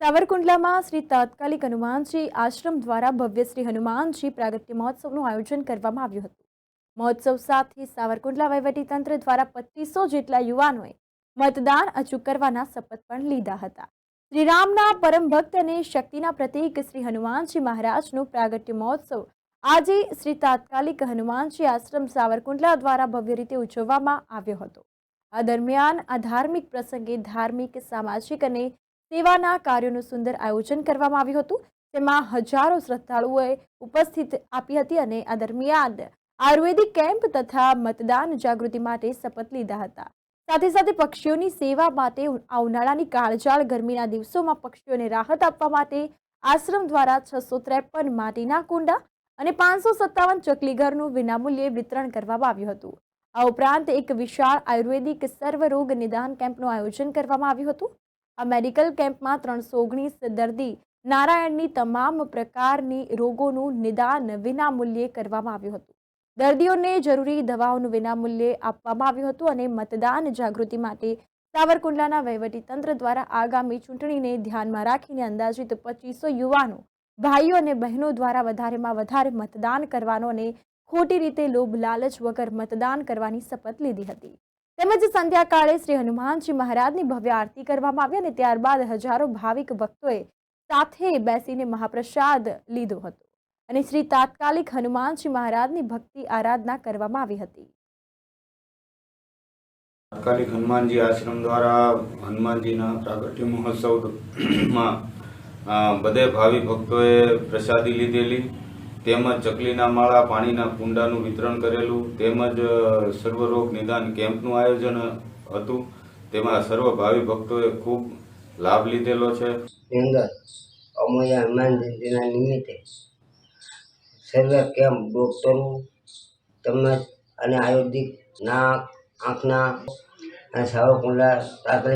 સાવરકુંડલામાં શ્રી તાત્કાલિક હનુમાનજી આશ્રમ દ્વારા ભવ્ય શ્રી હનુમાનજી પ્રાગટ્ય મહોત્સવનું આયોજન કરવામાં આવ્યું હતું. મહોત્સવ સાથે સાવરકુંડલા વહીવટીતંત્ર દ્વારા પચીસો જેટલા યુવાનોએ મતદાન અચૂક કરવાના શપથ પણ લીધા હતા. શ્રીરામના પરમ ભક્ત અને શક્તિના પ્રતીક શ્રી હનુમાનજી મહારાજનો પ્રાગટ્ય મહોત્સવ આજે શ્રી તાત્કાલિક હનુમાનજી આશ્રમ સાવરકુંડલા દ્વારા ભવ્ય રીતે ઉજવવામાં આવ્યો હતો. આ દરમિયાન આ ધાર્મિક પ્રસંગે ધાર્મિક, સામાજિક અને સેવાના કાર્યોનું સુંદર આયોજન કરવામાં આવ્યું હતું તેમાં હજારો શ્રદ્ધાળુઓએ ઉપસ્થિત આપી હતી અને આ દરમિયાન આયુર્વેદિક કેમ્પ તથા મતદાન જાગૃતિ માટે શપથ લીધા હતા. સાથે સાથે પક્ષીઓની સેવા માટે આ ઉનાળાની કાળજાળ ગરમીના દિવસોમાં પક્ષીઓને રાહત આપવા માટે આશ્રમ દ્વારા છસો ત્રેપન માટીના કુંડા અને પાંચસો સત્તાવન ચકલીઘરનું વિનામૂલ્યે વિતરણ કરવામાં આવ્યું હતું. આ ઉપરાંત એક વિશાળ આયુર્વેદિક સર્વરોગ નિદાન કેમ્પનું આયોજન કરવામાં આવ્યું હતું. આ મેડિકલ કેમ્પમાં ત્રણસો ઓગણીસ દર્દી નારાયણની તમામ પ્રકારની રોગોનું નિદાન વિનામૂલ્યે કરવામાં આવ્યું હતું. દર્દીઓને જરૂરી દવાઓનું વિનામૂલ્યે આપવામાં આવ્યું હતું અને મતદાન જાગૃતિ માટે સાવરકુંડલાના વહીવટીતંત્ર દ્વારા આગામી ચૂંટણીને ધ્યાનમાં રાખીને અંદાજિત પચીસો યુવાનો, ભાઈઓ અને બહેનો દ્વારા વધારેમાં વધારે મતદાન કરવાનો અને ખોટી રીતે લોભ લાલચ વગર મતદાન કરવાની શપથ લીધી હતી. તેમજ સંધ્યાકાળે શ્રી હનુમાનજી મહારાજની ભવ્ય આરતી કરવામાં આવી અને ત્યારબાદ હજારો ભાવિક ભક્તોએ સાથે બેસીને મહાપ્રસાદ લીધો હતો. અને શ્રી તાત્કાલિક હનુમાનજી મહારાજની ભક્તિ આરાધના કરવામાં આવી હતી. તાત્કાલિક હનુમાનજી આશ્રમ દ્વારા હનુમાનજીના પ્રાગટ્ય મહોત્સવમાં બધે ભાવિ ભક્તોએ પ્રસાદી લીધેલી. તેમજ ચકલીના માળા, પાણીના કુંડાનું વિતરણ કરેલું, તેમજ સર્વરોગ નિદાન કેમ્પનું આયોજન હતું. તેમાં સર્વ ભાવિ ભક્તોએ ખૂબ લાભ લીધેલો છે. અમોયા હનુમાન જયંતિના નિમિત્તે સર્વે કેમ્પ ડોક્ટરો તેમજ અને આયુર્વેદિક નાક, આંખના, અને કુંડા રાત્રે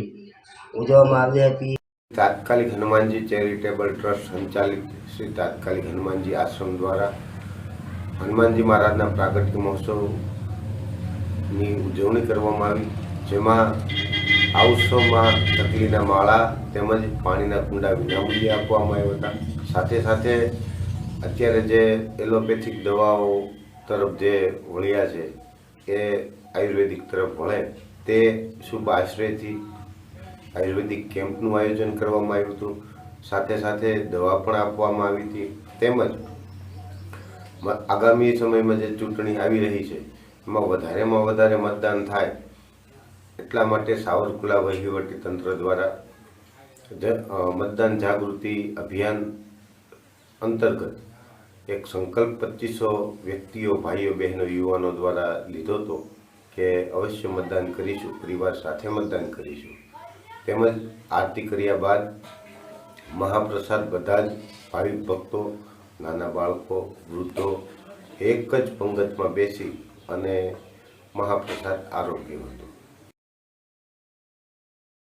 ઉજવવામાં આવી હતી. તાત્કાલિક હનુમાનજી ચેરિટેબલ ટ્રસ્ટ સંચાલિત શ્રી તાત્કાલિક હનુમાનજી આશ્રમ દ્વારા હનુમાનજી મહારાજના પ્રાગટ્ય મહોત્સવની ઉજવણી કરવામાં આવી, જેમાં આ ઉત્સવમાં ચકલીના માળા તેમજ પાણીના કુંડા વિનામૂલ્યે આપવામાં આવ્યા હતા. સાથે સાથે અત્યારે જે એલોપેથિક દવાઓ તરફ જે વળ્યા છે, એ આયુર્વેદિક તરફ વળે, તે શુભ આશ્રયથી આયુર્વેદિક કેમ્પનું આયોજન કરવામાં આવ્યું હતું. સાથે સાથે દવા પણ આપવામાં આવી હતી. તેમજ આગામી સમયમાં જે ચૂંટણી આવી રહી છે, એમાં વધારેમાં વધારે મતદાન થાય એટલા માટે સાવરકુલા વહીવટી તંત્ર દ્વારા મતદાન જાગૃતિ અભિયાન અંતર્ગત એક સંકલ્પ પચીસો વ્યક્તિઓ, ભાઈઓ, બહેનો, યુવાનો દ્વારા લીધો હતો કે અવશ્ય મતદાન કરીશું, પરિવાર સાથે મતદાન કરીશું. તેમજ આરતી કર્યા બાદ મહાપ્રસાદ બધા જ ભાવિક ભક્તો, નાના બાળકો, વૃદ્ધો એક જ પંગતમાં બેસી અને મહાપ્રસાદ આરોગ્ય હતો.